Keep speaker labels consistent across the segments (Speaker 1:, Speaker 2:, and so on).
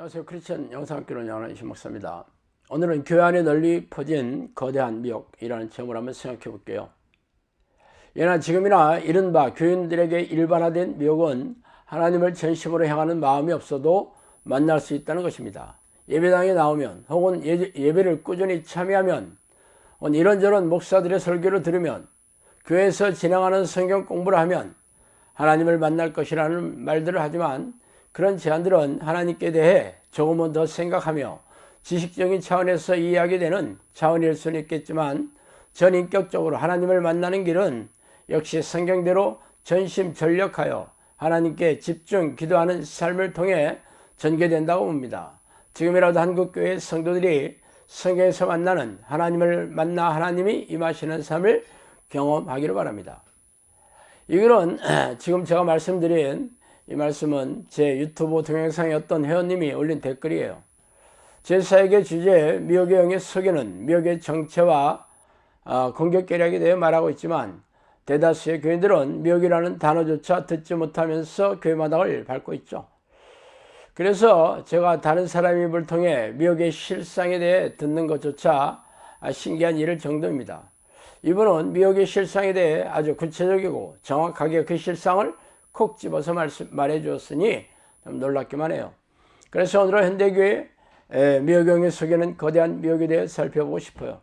Speaker 1: 안녕하세요. 크리스천 영상학교로 연하신 목사입니다. 오늘은 교회 안에 널리 퍼진 거대한 미혹이라는 제목을 한번 생각해 볼게요. 예나 지금이나 이른바 교인들에게 일반화된 미혹은 하나님을 전심으로 향하는 마음이 없어도 만날 수 있다는 것입니다. 예배당에 나오면 혹은 예배를 꾸준히 참여하면 이런저런 목사들의 설교를 들으면 교회에서 진행하는 성경 공부를 하면 하나님을 만날 것이라는 말들을 하지만 그런 제안들은 하나님께 대해 조금은 더 생각하며 지식적인 차원에서 이해하게 되는 차원일 수는 있겠지만 전인격적으로 하나님을 만나는 길은 역시 성경대로 전심전력하여 하나님께 집중 기도하는 삶을 통해 전개된다고 봅니다. 지금이라도 한국교회 성도들이 성경에서 만나는 하나님을 만나 하나님이 임하시는 삶을 경험하기를 바랍니다. 이거는 지금 제가 말씀드린 이 말씀은 제 유튜브 동영상에 어떤 회원님이 올린 댓글이에요. 제 사역의 주제 미혹의 영의 속에는 미혹의 정체와 어, 공격 계략에 대해 말하고 있지만 대다수의 교인들은 미혹이라는 단어조차 듣지 못하면서 교회 마당을 밟고 있죠. 그래서 제가 다른 사람 입을 통해 미혹의 실상에 대해 듣는 것조차 신기한 일일 정도입니다. 이분은 미혹의 실상에 대해 아주 구체적이고 정확하게 그 실상을 콕 집어서 말해 주었으니 좀 놀랍기만 해요. 그래서 오늘은 현대교회 미혹경에 속에는 거대한 미혹에 대해 살펴보고 싶어요.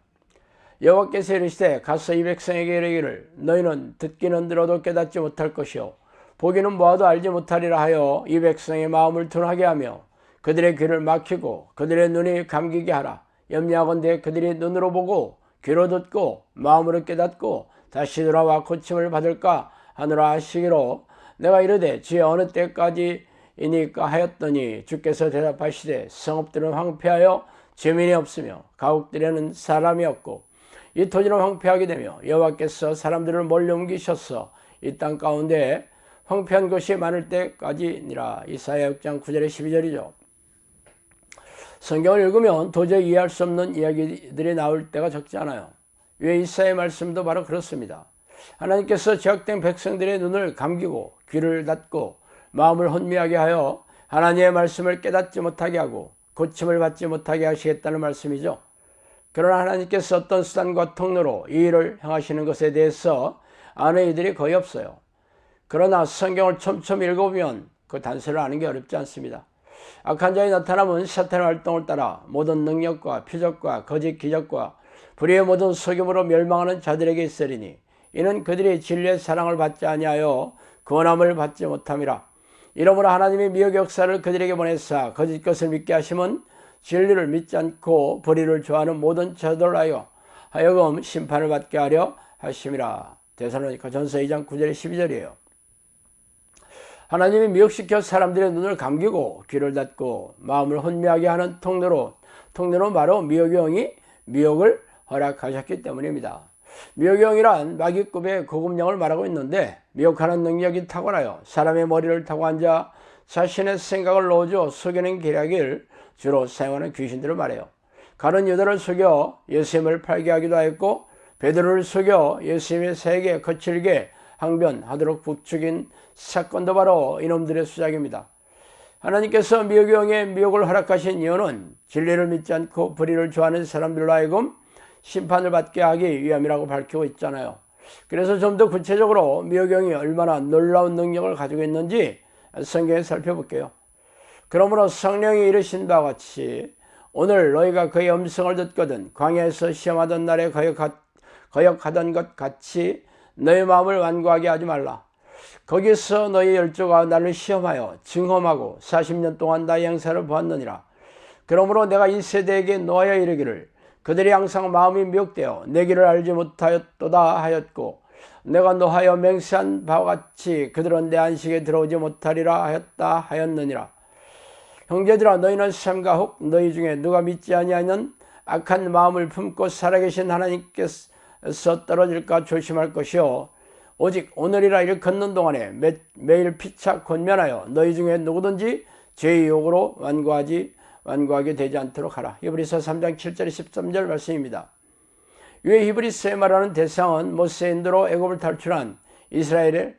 Speaker 1: 여호와께서 이르시되 가서 이 백성에게 이르기를 너희는 듣기는 들어도 깨닫지 못할 것이요 보기는 보아도 알지 못하리라 하여 이 백성의 마음을 둔하게 하며 그들의 귀를 막히고 그들의 눈이 감기게 하라 염려하건대 그들이 눈으로 보고 귀로 듣고 마음으로 깨닫고 다시 돌아와 고침을 받을까 하느라 하시기로 내가 이르되 주의 어느 때까지 이니까 하였더니 주께서 대답하시되 성읍들은 황폐하여 죄민이 없으며 가옥들에는 사람이 없고 이 토지는 황폐하게 되며 여호와께서 사람들을 몰려옮기셔서 이 땅 가운데 황폐한 것이 많을 때까지니라 이사야 6장 9절에 12절이죠. 성경을 읽으면 도저히 이해할 수 없는 이야기들이 나올 때가 적지 않아요. 왜 이사의 말씀도 바로 그렇습니다. 하나님께서 제약된 백성들의 눈을 감기고 귀를 닫고 마음을 혼미하게 하여 하나님의 말씀을 깨닫지 못하게 하고 고침을 받지 못하게 하시겠다는 말씀이죠. 그러나 하나님께서 어떤 수단과 통로로 이 일을 행하시는 것에 대해서 아는 이들이 거의 없어요. 그러나 성경을 촘촘히 읽어보면 그 단서를 아는 게 어렵지 않습니다. 악한 자의 나타남은 사탄의 활동을 따라 모든 능력과 표적과 거짓 기적과 불의의 모든 속임으로 멸망하는 자들에게 있으리니 이는 그들이 진리의 사랑을 받지 아니하여 권함을 받지 못함이라. 이러므로 하나님의 미역 역사를 그들에게 보내사 거짓 것을 믿게 하심은 진리를 믿지 않고 불의를 좋아하는 모든 자들 하여 하여금 심판을 받게 하려 하심이라. 대사로니까 전서 2장 9절 12절이에요. 하나님이 미혹시켜 사람들의 눈을 감기고 귀를 닫고 마음을 혼미하게 하는 통로로 통로로 바로 미혹의 영이 미혹을 허락하셨기 때문입니다. 미혹영이란 마귀급의 고급령을 말하고 있는데 미혹하는 능력이 탁월하여 사람의 머리를 타고 앉아 자신의 생각을 넣어줘 속이는 계략을 주로 사용하는 귀신들을 말해요. 가는 여자를 속여 예수님을 팔게 하기도 하였고 베드로를 속여 예수님의 세계 거칠게 항변하도록 부추긴 사건도 바로 이놈들의 수작입니다. 하나님께서 미혹영의 미혹을 허락하신 이유는 진리를 믿지 않고 불의를 좋아하는 사람들로 하여금 심판을 받게 하기 위함이라고 밝히고 있잖아요. 그래서 좀 더 구체적으로 미호경이 얼마나 놀라운 능력을 가지고 있는지 성경에 살펴볼게요. 그러므로 성령이 이르신 바와 같이 오늘 너희가 그의 음성을 듣거든 광야에서 시험하던 날에 거역하던 것 같이 너희 마음을 완고하게 하지 말라. 거기서 너희 열조가 나를 시험하여 증험하고 40년 동안 나의 행사를 보았느니라. 그러므로 내가 이 세대에게 놓아여 이르기를 그들이 항상 마음이 미혹되어 내 길을 알지 못하였도다 하였고 내가 노하여 맹세한 바와 같이 그들은 내 안식에 들어오지 못하리라 하였다 하였느니라. 형제들아 너희는 삼가 혹 너희 중에 누가 믿지 아니하는 악한 마음을 품고 살아계신 하나님께서 떨어질까 조심할 것이요 오직 오늘이라 일 걷는 동안에 매, 매일 피차 권면하여 너희 중에 누구든지 죄의 욕으로 완고하지 완고하게 되지 않도록 하라. 히브리서 3장 7절 13절 말씀입니다. 왜 히브리서에 말하는 대상은 모세 인도로 애굽을 탈출한 이스라엘의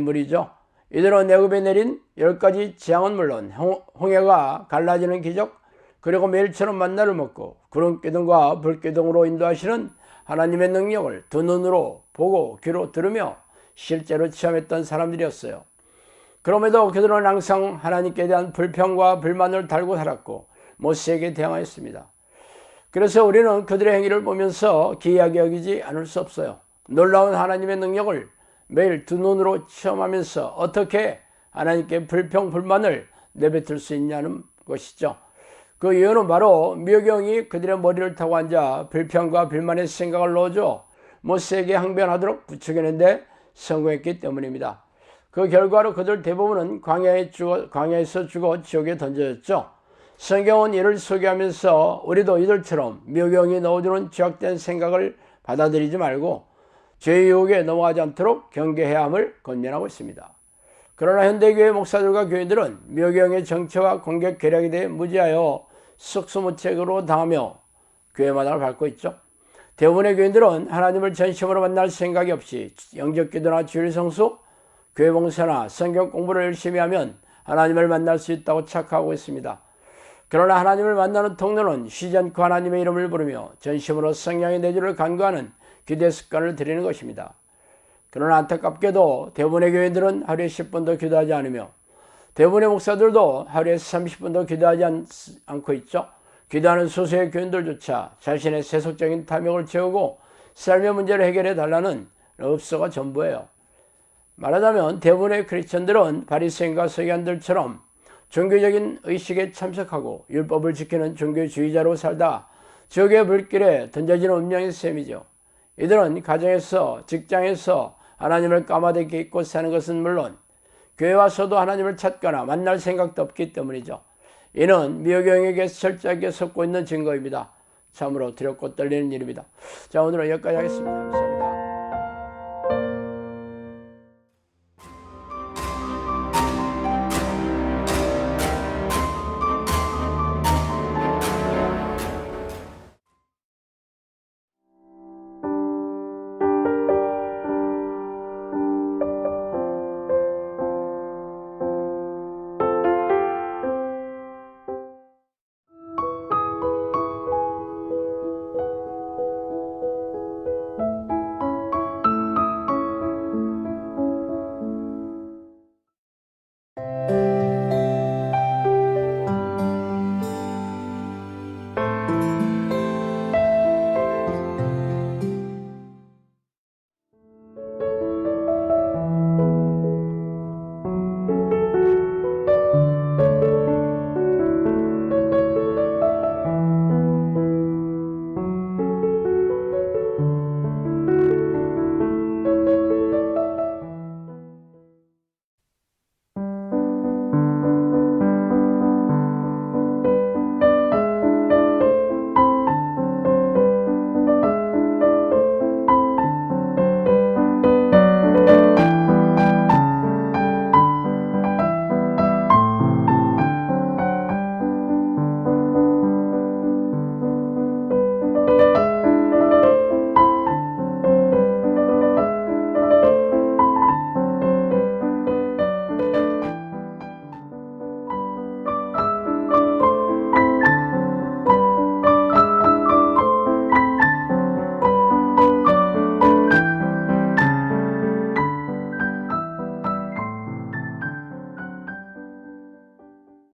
Speaker 1: 무리죠. 이들은 내굽에 내린 열 가지 재앙은 물론 홍- 홍해가 갈라지는 기적 그리고 매일처럼 만나를 먹고 구름 기둥과 불 기둥으로 인도하시는 하나님의 능력을 두 눈으로 보고 귀로 들으며 실제로 체험했던 사람들이었어요. 그럼에도 그들은 항상 하나님께 대한 불평과 불만을 달고 살았고 모세에게 대항하였습니다. 그래서 우리는 그들의 행위를 보면서 기이하게 여기지 않을 수 없어요. 놀라운 하나님의 능력을 매일 두 눈으로 체험하면서 어떻게 하나님께 불평, 불만을 내뱉을 수 있냐는 것이죠. 그 이유는 바로 미경이 그들의 머리를 타고 앉아 불평과 불만의 생각을 넣어줘 모세에게 항변하도록 부추기는데 성공했기 때문입니다. 그 결과로 그들 대부분은 광야에 죽어, 광야에서 죽어 지옥에 던져졌죠. 성경은 이를 소개하면서 우리도 이들처럼 묘경이 넣어주는 죄악된 생각을 받아들이지 말고 죄의 유혹에 넘어가지 않도록 경계해야 함을 권면하고 있습니다. 그러나 현대교회 목사들과 교인들은 묘경의 정체와 공격 계략에 대해 무지하여 속수무책으로 당하며 교회마다를 밟고 있죠. 대부분의 교인들은 하나님을 전심으로 만날 생각이 없이 영적 기도나 주일 성수, 교회 봉사나 성경 공부를 열심히 하면 하나님을 만날 수 있다고 착각하고 있습니다. 그러나 하나님을 만나는 통로는 쉬지 않고 하나님의 이름을 부르며 전심으로 성령의 내주를 간구하는 기대 습관을 들이는 것입니다. 그러나 안타깝게도 대부분의 교인들은 하루에 10분도 기도하지 않으며 대부분의 목사들도 하루에 30분도 기도하지 않, 않고 있죠. 기도하는 소수의 교인들조차 자신의 세속적인 탐욕을 채우고 삶의 문제를 해결해 달라는 읍소가 전부예요. 말하자면 대부분의 크리스천들은 바리새인과 서기관들처럼 종교적인 의식에 참석하고 율법을 지키는 종교주의자로 살다 지옥의 불길에 던져지는 운명의 셈이죠. 이들은 가정에서 직장에서 하나님을 까마득히 잊고 사는 것은 물론 교회 와서도 하나님을 찾거나 만날 생각도 없기 때문이죠. 이는 미호경에게 철저하게 섞고 있는 증거입니다. 참으로 두렵고 떨리는 일입니다. 자 오늘은 여기까지 하겠습니다.